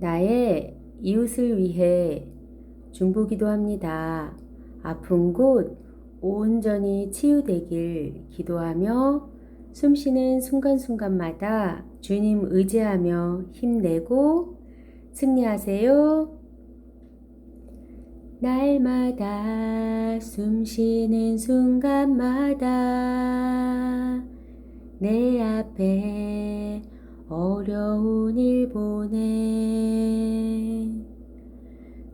나의 이웃을 위해 중보기도 합니다. 아픈 곳 온전히 치유되길 기도하며 숨쉬는 순간순간마다 주님 의지하며 힘내고 승리하세요. 날마다 숨쉬는 순간마다 내 앞에 어려운 일 보내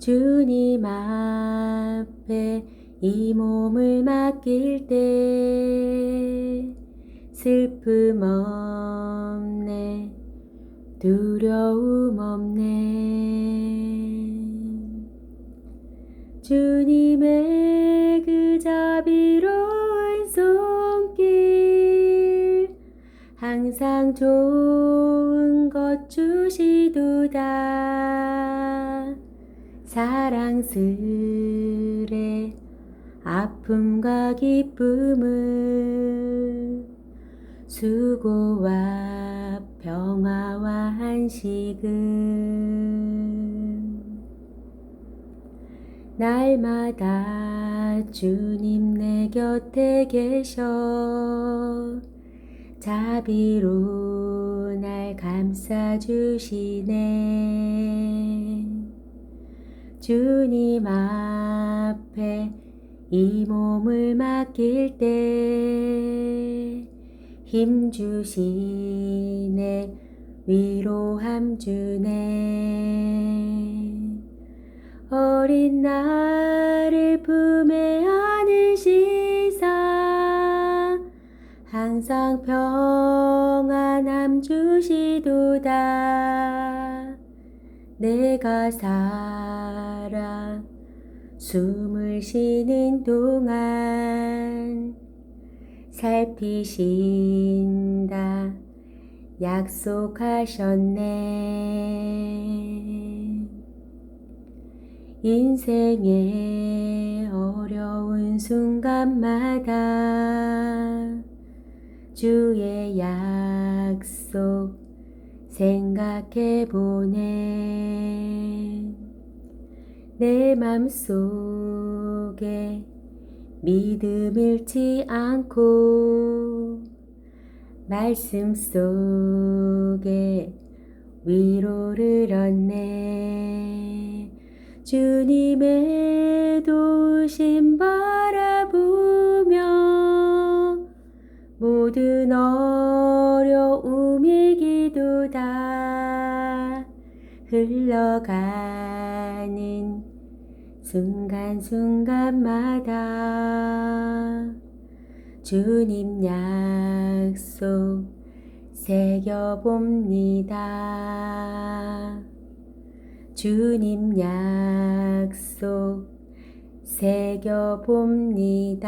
주님 앞에 이 몸을 맡길 때 슬픔 없네 두려움 없네. 주님의 그 자비로운 손길 항상 좋은 것 주시도다 사랑스레 아픔과 기쁨을 수고와 평화와 한식은 날마다 주님 내 곁에 계셔 자비로 날 감싸주시네 주님 앞에 이 몸을 맡길 때 힘 주시네 위로함 주네. 어린 나를 품에 안으시사 항상 평안함 주시도다. 내가 살아 숨을 쉬는 동안 살피신다. 약속하셨네. 인생의 어려운 순간마다 주의 약속 생각해 보네 내 맘속에 믿음 잃지 않고 말씀 속에 위로를 얻네. 주님의 도심 바라보며 모든 어려움 이 기도다 흘러가는 순간순간마다 주님 약속 새겨봅니다. 주님 약속 새겨봅니다.